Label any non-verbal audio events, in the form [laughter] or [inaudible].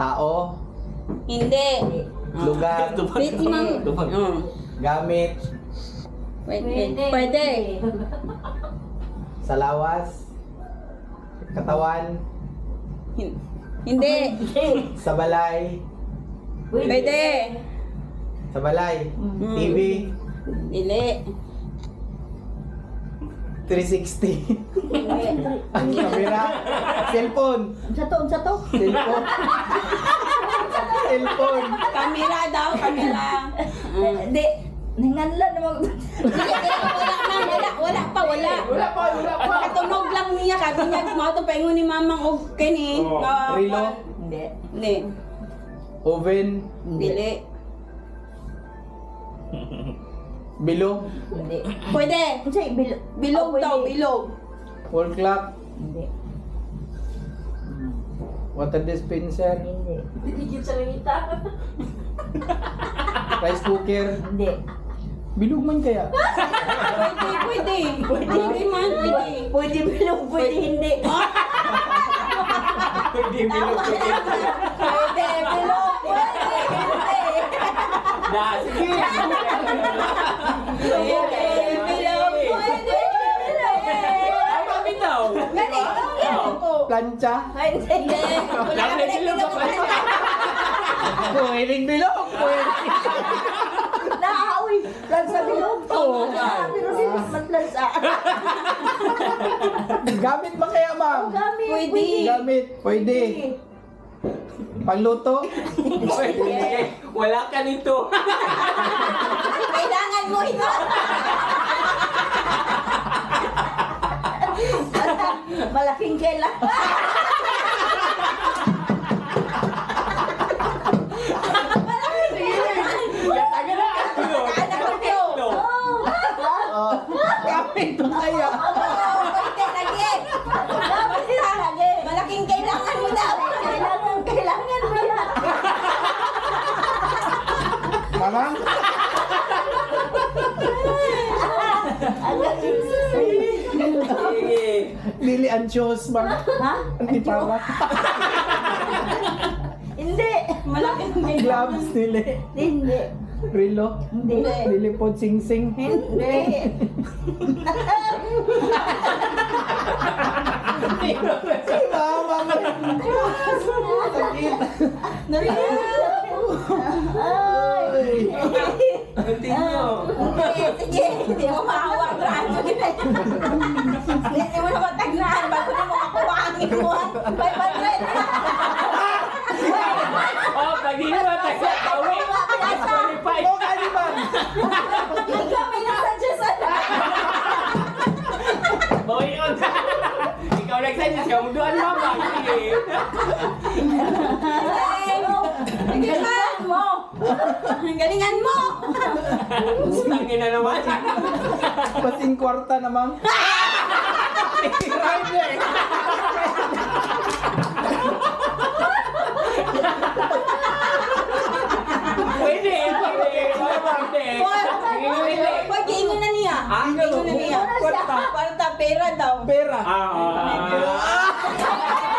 Tao, Hindi. lugar, Wait, ma'am. Oh. gamit, Wait, wait. Pwede. sa lawas, katawan, Hin- Hindi. sa balay, Pwede. sa balay, Mm. TV, Dili. 360, Hindi. ang camera, cellphone, Sa to, sa to. cellphone, cellphone, Kamera daw, kamera. Hindi. Nanganlan naman. Hindi, hindi, wala na, wala, wala pa, wala. wala pa, wala pa, Katunog lang niya, sabi niya, mga ito paingon ni mamang og kini. Oo. nga, Rilo? Hindi. Hindi. oven, Dili. [laughs] bilog, Hindi. Pwede. Kasi bilog. Bilog Oh, daw, pwede. bilog. wall clock, Hindi. water dispenser, Hindi. rice cooker, Hindi. bilog man kaya. Pwede, pwede. Pwede man, pwede. Pwede bilog, pwede hindi. [laughs] Hindi bilog Pwede, bilog, pwede. Da, sige. Pwede, pwede. Tama bitaw. Plancha, Hindi. Wala ka Pwede bilog pa. pwedeng bilog, pwede. Nakauwi. Lansa bilog. Oo. Pero si matlansa. Gamit ba kaya ma'am? Gamit. Pwede. Gamit, pwede. Pangluto, Pwede. [laughs] Wala ka nito. Kailangan mo ito. Malaking kailangan. Yataga na. Ano? Anak ko tiyo. uh, gamit ba kaya? Oo, pwede, lagi. Basta, malaking kailangan mo daw. Kailangan, kailangan mo yan. Mamang, Sige. Lili Anchos ba? Ha? Antiparat. Hindi. Malaking kailangan. Gloves nili. Hindi. Rilo. Hindi. Lili po sing sing. Hindi. Si mama mo. Sakit. Ay. Continue. Sige, sige. Hindi mo maawa. Kita. Hindi mo na matagnan. Bago na mo mo. 500. Oh, pag mo tayo bawi. Qualified. O kani ba? Ikaw may nasa Diyos. Bawi on. Ikaw nagsuggest ka mo doon mama. Sige. Galingan mo. Galingan mo. Tangin na naman. Pasing kwarta na ma'am. [laughs] Rider. Pwede. Pwede. Pwede. Pwede. Pag ingon na niya. Ah, Ingon na niya. Kwarta. Kwarta pera daw. Pera. Ah, ah, ah.